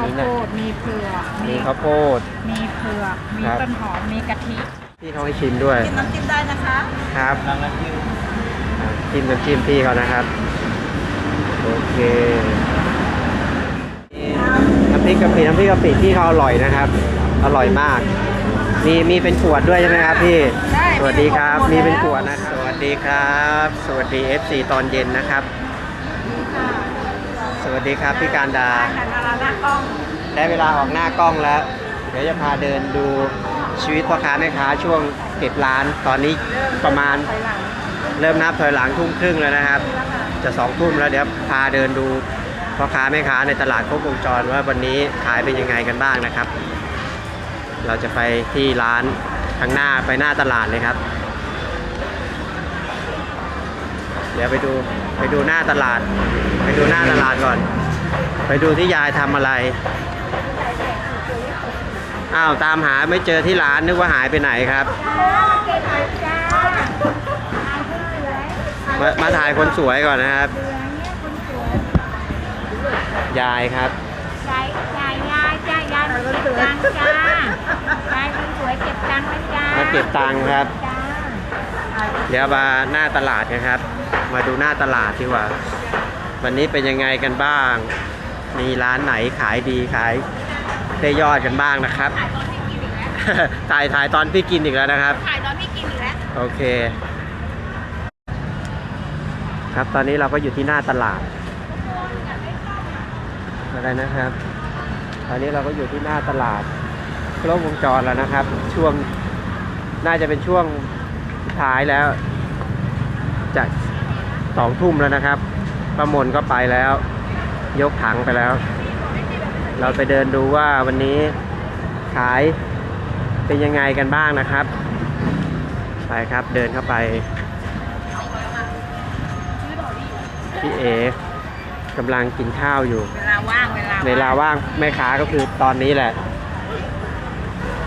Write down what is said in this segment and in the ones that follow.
ข้าวโพดมีเผือกมีข้าวโพด มีเผือก มีครับ ต้นหอม มีกะทิพี่เขาให้ชิมด้วยกินน้ำจิ้มได้นะคะครับจิ้มน้ำจิ้มพี่เขานะครับโอเคน้ำพริกกะปิน้ำพริกกะปิพี่เขาอร่อยนะครับ อร่อยมาก มีมีเป็นขวดด้วยใช่ไหมครับพี่ได้สวัสดีครับมีมีเป็เป็นนขขววดดนะครับ สวัสดีครับ สวัสดี FC ตอนเย็นนะครับ สวัสดีครับพี่การดาได้ค่ะดาราหน้ากล้องได้เวลาออกหน้ากล้องแล้ว เดี๋ยวจะพาเดินดูชีวิตพ่อค้าแม่ค้าช่วงเก็บร้านตอนนี้ประมาณถอยหลังเริ่มนับถอยหลังทุ่มครึ่งแล้วนะครับ จะสองทุ่มแล้วเดี๋ยวพาเดินดูพ่อค้าแม่ค้าในตลาดครบวงจรว่าวันนี้ขายเป็นยังไงกันบ้างนะครับ เราจะไปที่ร้านข้างหน้าไปหน้าตลาดเลยครับ เดี๋ยวไปดู ไปดูหน้าตลาด ไปดูหน้าตลาดก่อน ไปดูที่ยายทำอะไร อ้าวตามหาไม่เจอที่ร้านนึกว่าหายไปไหนครับ มามาถ่ายคนสวยก่อนนะครับ ยายครับยายยายยายจ้ายายมาเก็บตังค์จ้ายายคนสวยเก็บตังค์ไว้จ้ามาเก็บตังค์ครับ จ้า เดี๋ยวมาหน้าตลาดนะครับ มาดูหน้าตลาดดีกว่า วันนี้เป็นยังไงกันบ้าง มีร้านไหนขายดีขายได้ยอดกันบ้างนะครับ ถ่ายถ่ายตอนพี่กินอีกแล้วนะครับ ถ่ายตอนพี่กินอีกแล้ว โอเค ครับตอนนี้เราก็อยู่ที่หน้าตลาดอะไรนะครับ ตอนนี้เราก็อยู่ที่หน้าตลาดครบวงจรแล้วนะครับ ช่วงน่าจะเป็นช่วงสุดท้ายแล้วจะ สองทุ่มแล้วนะครับประมนก็ไปแล้ว ยกถังไปแล้ว เราไปเดินดูว่าวันนี้ขายเป็นยังไงกันบ้างนะครับ ไปครับเดินเข้าไปพี่เอกำลังกินข้าวอยู่ เวลาว่าง เวลาเวลาว่างแม่ค้าก็คือตอนนี้แหละ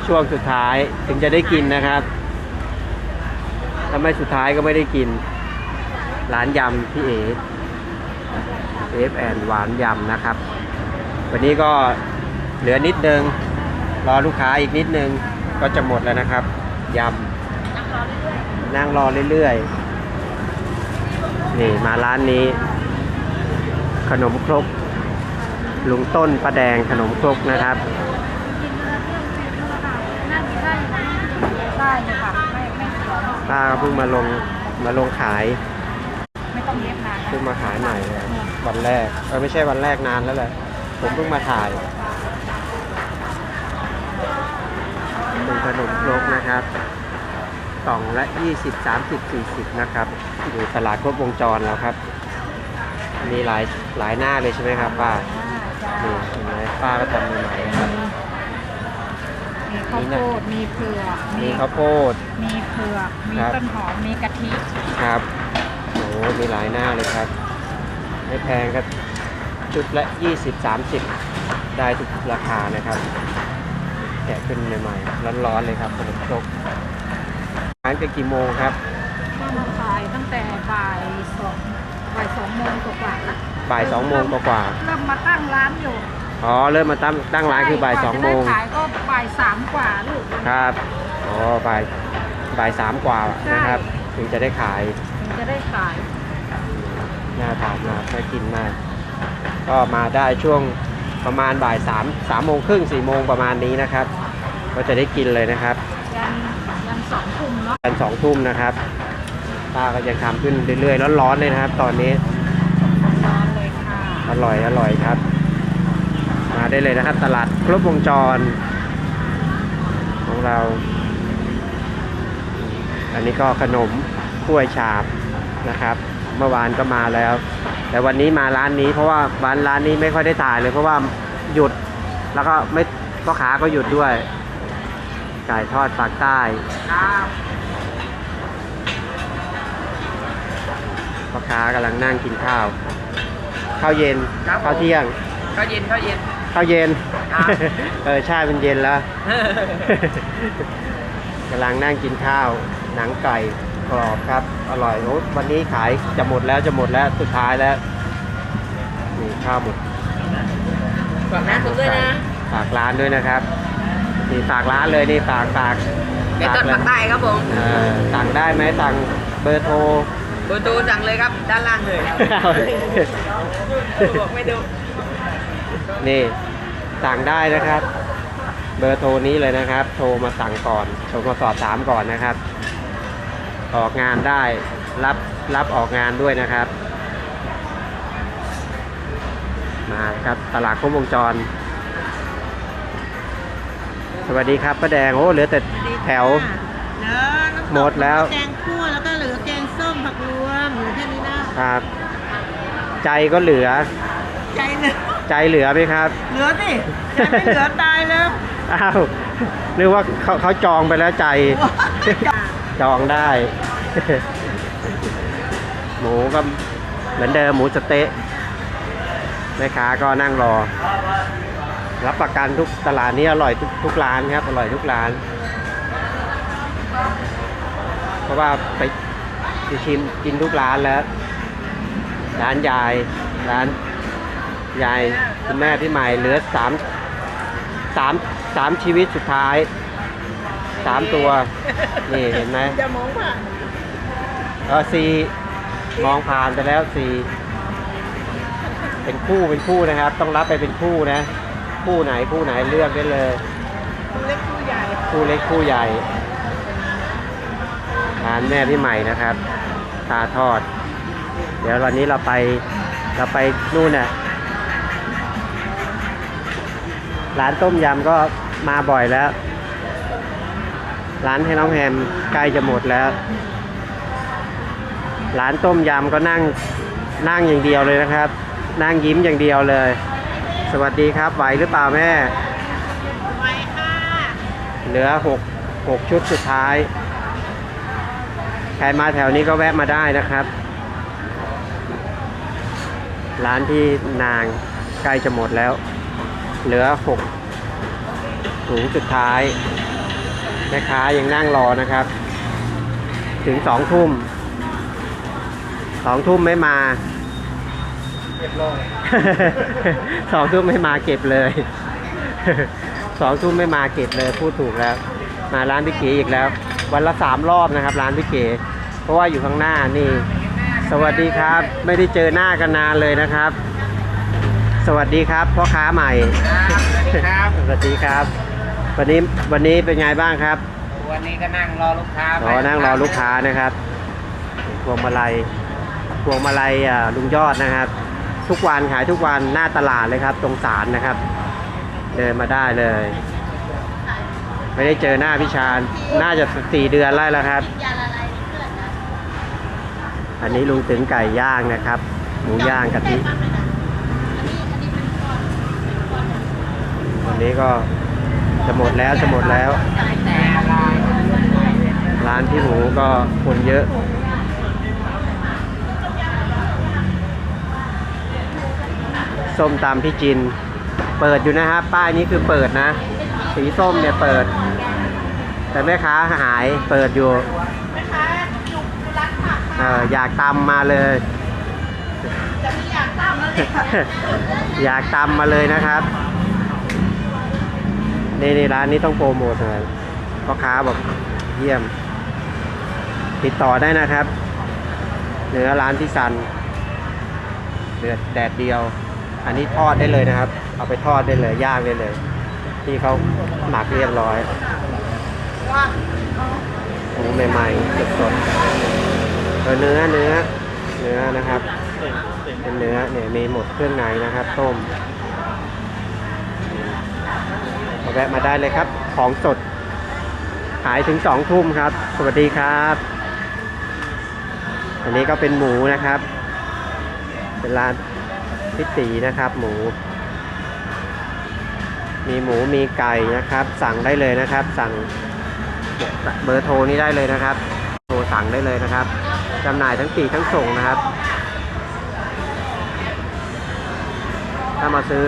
ช่วงสุดท้ายถึงจะได้กินนะครับถ้าไม่สุดท้ายก็ไม่ได้กิน ร้านยำพี่เอเอฟแอนหวานยำนะครับ วันนี้ก็เหลือนิดนึง รอลูกค้าอีกนิดนึง ก็จะหมดแล้วนะครับยำนั่งรอเรื่อยๆนี่มาร้านนี้ ขนมครกลุงต้นประแดงขนมครกนะครับได้เลยค่ะไม่ไม่เสียวป้าก็เพิ่งมาลงมาลงขาย พิ่งมาขายใหม่เลยวันแรกเออไม่ใช่วันแรกนานแล้วแหละผมเพิ่งมาถ่ายเป็นขนมครกนะครับกล่องละ 20 30 40 นะครับอยู่ตลาดครบวงจรแล้วครับ มีหลายหลายหน้าเลยใช่ไหมครับป้านี่เห็นไหมป้าก็ทำใหม่ๆครับ มีข้าวโพด มีเผือก มีข้าวโพด มีเผือก มีครับ ต้นหอม มีกะทิ ครับ โอ้มีหลายหน้าเลยครับ ไม่แพงครับ ชุดละ 20 30 ได้ทุกราคานะครับ แกะขึ้นใหม่ๆร้อนๆเลยครับขนมครกร้านกันกี่โมงครับก็มาขายตั้งแต่บ่ายสองบ่ายสองโมงกว่าๆแล้วบ่าย2โมงกว่าเริ่มมาตั้งร้านอยู่ๆอ๋อ เริ่มมาตั้งตั้งร้านคือบ่าย2โมงกว่าจะได้ขายก็บ่ายสามกว่าลูก ครับ อ๋อ บ่าย บ่ายสามกว่านะครับ ถึงจะได้ขายถึง จะได้ขาย น่าทานมากน่ากินมาก ก็มาได้ช่วงประมาณบ่ายสามสามโมงครึ่งสี่โมงประมาณนี้นะครับ ก็จะได้กินเลยนะครับยันยันสองทุ่มเนาะกันสองทุ่มนะครับป้าก็ยังทำขึ้นเรื่อยๆร้อนๆเลยนะครับ ตอนนี้ร้อนเลยค่ะอร่อยอร่อยครับ มาได้เลยนะครับ ตลาดครบวงจร ของเรา อันนี้ก็ขนมกล้วยฉาบ นะครับ เมื่อวานก็มาแล้ว แต่วันนี้มาร้านนี้เพราะว่าร้านร้านนี้ไม่ค่อยได้ถ่ายเลย เพราะว่าหยุดแล้วก็ไม่พ่อค้าก็หยุดด้วยไก่ทอดปากใต้ครับพ่อค้ากำลังนั่งกินข้าว ข้าวเย็นข้าวเที่ยงข้าวเย็นข้าวเย็นข้าวเย็นครับเออใช่เป็นเย็นแล้วกำลังนั่งกินข้าว หนังไก่ กรอบครับ อร่อยโอ้วันนี้ขายจะหมดแล้วจะหมดแล้วสุดท้ายแล้วนี่ข้าวหมดฝากร้านผมด้วยนะฝากร้านด้วยนะครับนี่ฝากร้านเลยนี่ฝากฝากเป็นต้นเลผัยกใต้ครับผมเออสั่งได้ไหมสั่งเบอร์โทรเบอร์โทรสั่งเลยครับ ด้านล่างเลยบอกไม่ดูนี่สั่งได้นะครับ เบอร์โทรนี้เลยนะครับ โทรมาสั่งก่อนโทรมาสอบถามก่อนนะครับ ออกงานได้รับรับออกงานด้วยนะครับ มาครับตลาดครบวงจร สวัสดีครับป้าแดงโอ้เหลือแต่แถวเหลือน้ำตกหมดแล้ว แกงคั่วแล้วก็เหลือแกงส้มผักรวมเหลือแค่นี้นะครับ ใจก็เหลือ ใจเหลือใจเหลือไหมครับเหลือสิใจไม่เหลือตายแล้วอ้าวนึกว่าเขาเขาจองไปแล้วใจ จ จองได้ หมูก็เหมือนเดิมหมูสเต๊ะแม่ค้าก็นั่งรอ รับประกันทุกตลาดนี้อร่อยทุกทุกร้านครับอร่อยทุกร้าน เพราะว่าไปไปชิมกินทุกร้านแล้ว ร้านยายร้านยายคุณแม่พี่ใหม่เหลือสามสามสามชีวิตสุดท้าย สามตัว นี่เห็นไหมจะมองผ่านเออสี่มองผ่านไปแล้วสี่เป็นคู่เป็นคู่นะครับ ต้องรับไปเป็นคู่นะ คู่ไหนคู่ไหนเลือกได้เลยเล็กผู้ใหญ่ คู่เล็กคู่ใหญ่ร้านแม่พี่ใหม่นะครับตาทอด เดี๋ยววันนี้เราไปเราไปนู่นน่ะร้านต้มยำก็มาบ่อยแล้ว ร้านให้น้องแฮมใกล้จะหมดแล้ว ร้านต้มยำก็นั่งนั่งอย่างเดียวเลยนะครับ นั่งยิ้มอย่างเดียวเลย สวัสดีครับไหวหรือเปล่าแม่ไว้ค่ะเหลือหกหกชุดสุดท้ายใครมาแถวนี้ก็แวะมาได้นะครับ ร้านที่นางใกล้จะหมดแล้ว เหลือหกถุงสุดท้ายแม่ค้ายังนั่งรอนะครับ ถึงสองทุ่มสองทุ่มไม่มาสองทุ่มไม่มาเก็บเลยสองทุ่มไม่มาเก็บเลยพูดถูกแล้ว มาร้านพี่เก๋อีกแล้ว วันละสามรอบนะครับ ร้านพี่เก๋เพราะว่าอยู่ข้างหน้านี่ สวัสดีครับ ไม่ได้เจอหน้ากันนานเลยนะครับ สวัสดีครับพ่อค้าใหม่ครับสวัสดีครับ วันนี้วันนี้เป็นไงบ้างครับ วันนี้ก็นั่งรอลูกค้ารอนั่งรอลูกค้านะครับพวงมาลัยพวงมาลัยอ่าลุงยอดนะครับ ทุกวันขายทุกวันหน้าตลาดเลยครับ ตรงศาลนะครับ เดินมาได้เลย ไม่ได้เจอหน้าพี่ชาญน่าจะสี่เดือนแล้วละครับยาละลายในเลือดนะอันนี้ลุงถึงไก่ย่างนะครับ หมูย่างกะทิอันนี้อันนี้เป็นก้อนเป็นก้อนวันนี้ก็ จะหมดแล้วจะหมดแล้วแต่อะไรร้านพี่หมูก็คนเยอะส้มตำพี่จิน เปิดอยู่นะครับป้ายนี้คือเปิดนะ สีส้มเนี่ยเปิด แต่แม่ค้าหายเปิดอยู่แม่ค้าจุกร้านผักเอออยากตำมาเลยจะมีอยากตามแล้วเลยค่ะอยากตำมาเลยนะครับ นี่นี่ร้านนี้ต้องโปรโมทหน่อยพ่อค้าบอกเยี่ยม ติดต่อได้นะครับเนื้อร้านที่ซันเดือดแดดเดียว อันนี้ทอดได้เลยนะครับ เอาไปทอดได้เลยย่างได้เลยที่เขาหมักเรียบร้อยหมูใหม่ๆสดๆเออเนื้อเนื้อเนื้อนะครับ เป็นเนื้อเนี่ยมีหมดเครื่องในนะครับ ต้ม แวะมาได้เลยครับ ของสด ขายถึงสองทุ่มครับ สวัสดีครับ อันนี้ก็เป็นหมูนะครับ เป็นร้านพิตีนะครับ หมู มีหมูมีไก่นะครับ สั่งได้เลยนะครับ สั่งเบอร์โทรนี้ได้เลยนะครับ โทรสั่งได้เลยนะครับจำหน่ายทั้งปีทั้งส่งนะครับ ถ้ามาซื้อ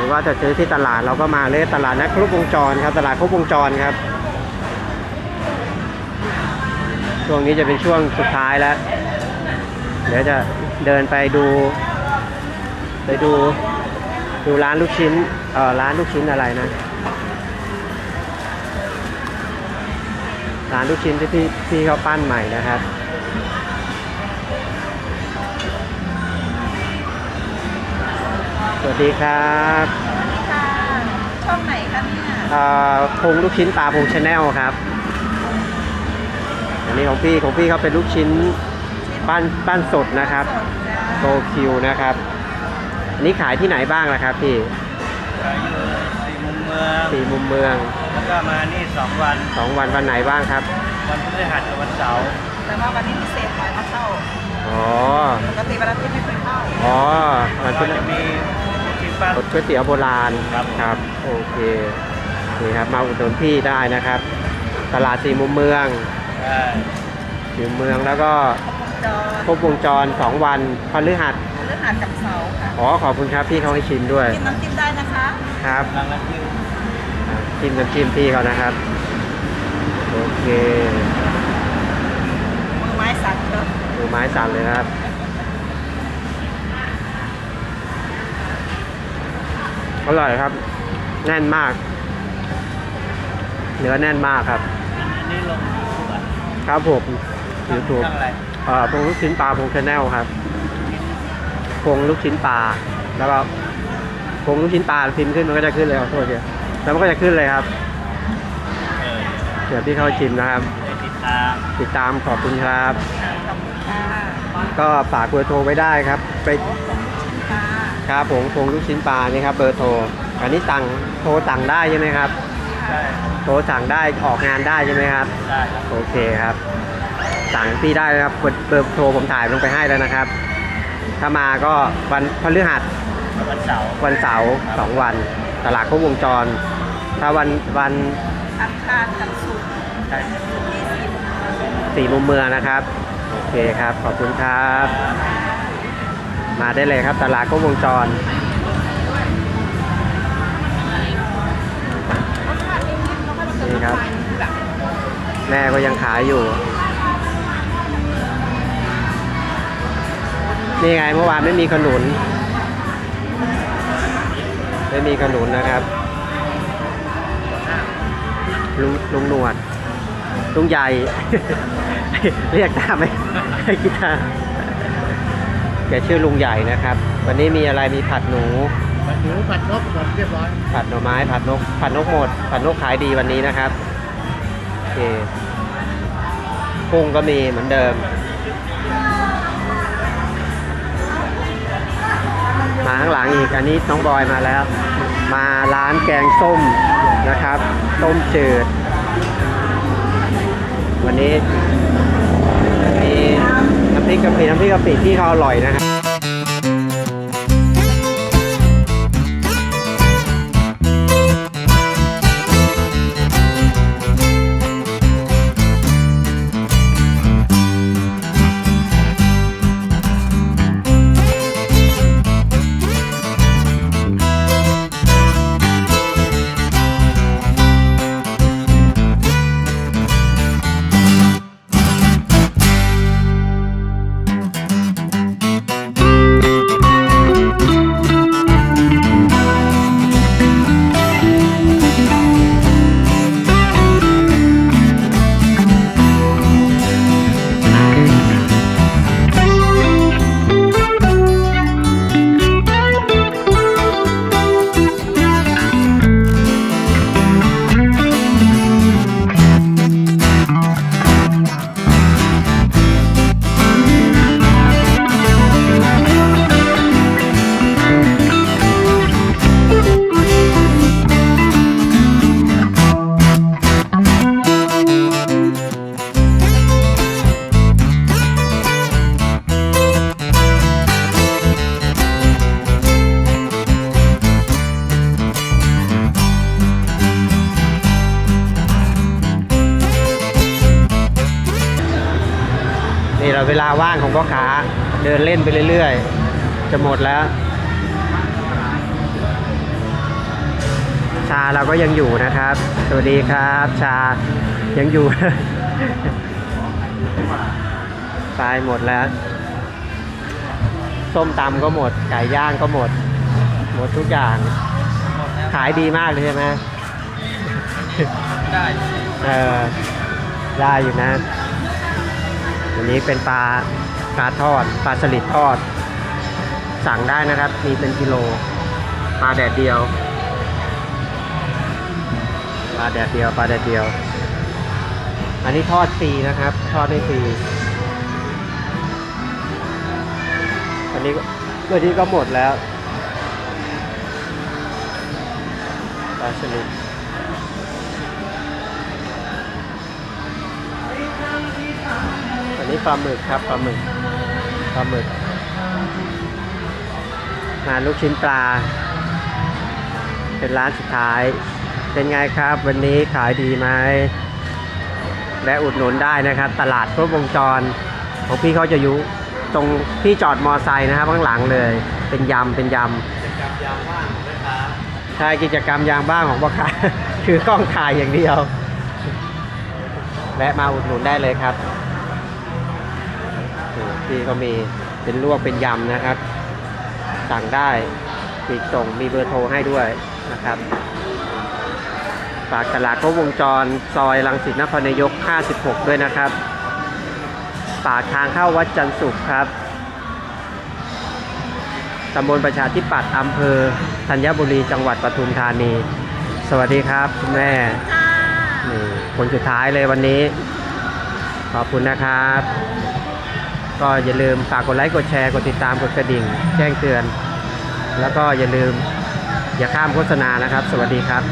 รือว่าจะซื้อที่ตลาดเราก็มาเลยตลาดนัดครบวงจรครับ ตลาดครบวงจรครับ ช่วงนี้จะเป็นช่วงสุดท้ายแล้ว เดี๋ยวจะเดินไปดู ไปดูดูร้านลูกชิ้นเออร้านลูกชิ้นอะไรนะร้านลูกชิ้นที่พี่พี่เขาปั้นใหม่นะครับ สวัสดีครับค่ะช่องไหนคะเนี่ยเอ่อพงลูกชิ้นปลาพงชาแนลครับอันนี้ของพี่ของพี่เขาเป็นลูกชิ้นปั้นปั้นสดนะครับโตคิวนะครับอันนี้ขายที่ไหนบ้างล่ะครับพี่ขายอยู่สี่มุมเมืองสี่มุมเมืองแล้วก็มานี่สองวันสองวันวันไหนบ้างครับ วันพฤหัสกับวันเสาร์แต่ว่าวันนี้พิเศษหน่อยมาเข้าอ๋อปกติวันอาทิตย์ไม่เคยเข้าอ๋อวันก็พุธจะมี ชิมปั้นก๋วยเตี๋ยวโบราณครับ ครับ โอเค นี่ครับ มาอุดหนุนพี่ได้นะครับ ตลาดสี่มุมเมืองได้สี่มุมเมืองแล้วก็จอครบวงจรสองวันพฤหัสเลือดหัดกับเสาค่ะ อ๋อขอบคุณครับพี่เขาให้ชิมด้วยกินน้ำจิ้มได้นะคะ ครับรางน้ำจิ้มจิ้มน้ำจิ้มพี่เขานะครับ โอเคมือไม้สั่นเถอะมือไม้สั่นเลยนะครับ อร่อยครับ แน่นมากเนื้อแน่นมากครับอันนี้ลงทุกวันครับผมยูทูบช่องอะไรเอ่อพงลูกชิ้นปลาพงชาแนลครับพงลูกชิ้นปลาแล้วก็พงลูกชิ้นปลาพิมพ์ขึ้นมันก็จะขึ้นเลยขอโทษเดียวแล้วมันก็จะขึ้นเลยครับเออเดี๋ยวพี่เข้าชิมนะครับได้ติดตามติดตามขอบคุณครับขอบคุณค่ะก็ฝากเบอร์โทรไว้ได้ครับ ไป ค่ะครับผมพงลูกชิ้นปลานี่ครับเบอร์โทร อันนี้สั่งโทรสั่งได้ใช่ไหมครับได้โทรสั่งได้ออกงานได้ใช่ไหมครับ ได้ครับโอเคครับ สั่งพี่ได้นะครับเบอร์เบอร์โทรผมถ่ายลงไปให้แล้วนะครับ ถ้ามาก็วันพฤหัสวันเสาร์วันเสาร์สองวันตลาดครบวงจร ถ้าวันวันอังคารกับศุกร์ได้ยี่สิบสี่มุมเมืองนะครับ โอเคครับ ขอบคุณครับ มาได้เลยครับตลาดครบวงจรนี่ครับ แม่ก็ยังขายอยู่ นี่ไงเมื่อวานไม่มีขนุน ไม่มีขนุนนะครับลุงลุงหนวดลุงใหญ่ เรียกตามไหมกีตาร์ แกชื่อลุงใหญ่นะครับ วันนี้มีอะไรมีผัดหนู ผัดหมูผัดนกหมดเรียบร้อย ผัดหน่อไม้ผัดนก ผัดนกหมด ผัดนกขายดีวันนี้นะครับโอเคกุ้งก็มีเหมือนเดิม มาข้างหลังอีกอันนี้น้องบอยมาแล้ว มาร้านแกงส้มนะครับ ต้มจืด วันนี้มีน้ำพริ กะปิน้ำพริกกะปิที่เขาอร่อยนะครับ เดินเล่นไปเรื่อยๆ จะหมดแล้ว ชาเราก็ยังอยู่นะครับ สวัสดีครับ ชายังอยู่ตายหมดแล้ว ส้มตำก็หมด ไก่ย่างก็หมด หมมดทุกอย่าง ขายดีมากเลยใช่ไหมได้เออได้อยู่นะอันนี้เป็นปลา ปลาทอดปลาสลิดทอด สั่งได้นะครับ มีเป็นกิโลปลาแดดเดียวปลาแดดเดียวปลาแดดเดียว อันนี้ทอดฟรีนะครับ ทอดให้ฟรีอันนี้เมื่อนี้ก็หมดแล้วปลาสลิดอันนี้ปลาหมึกครับปลาหมึก ปลาหมึกมาลูกชิ้นปลา เป็นร้านสุดท้าย เป็นไงครับ วันนี้ขายดีไหมและอุดหนุนได้นะครับ ตลาดครบวงจร ของพี่เขาจะอยู่ตรงที่จอดมอไซค์นะครับข้างหลังเลย เป็นยำเป็นยำใช่กิจกรรมยามบ้างของพ่อค้าคือกล้องถ่ายอย่างเดียว แวะมาอุดหนุนได้เลยครับ พี่ก็มีเป็นลวกเป็นยำนะครับ สั่งได้ปีกส่งมีเบอร์โทรให้ด้วยนะครับฝากตลาดครบวงจรซอยลังสิตนครนายก 56 ด้วยนะครับปากทางเข้าวัดจันทร์สุขครับตำบลประชาธิปัตย์อำเภอธัญบุรีจังหวัดปทุมธานี สวัสดีครับคุณแม่นี่คนสุดท้ายเลยวันนี้ ขอบคุณนะครับ ก็อย่าลืมฝากกดไลค์กดแชร์กดติดตามกดกระดิ่ง แจ้งเตือน แล้วก็อย่าลืมอย่าข้ามโฆษณานะครับ สวัสดีครับ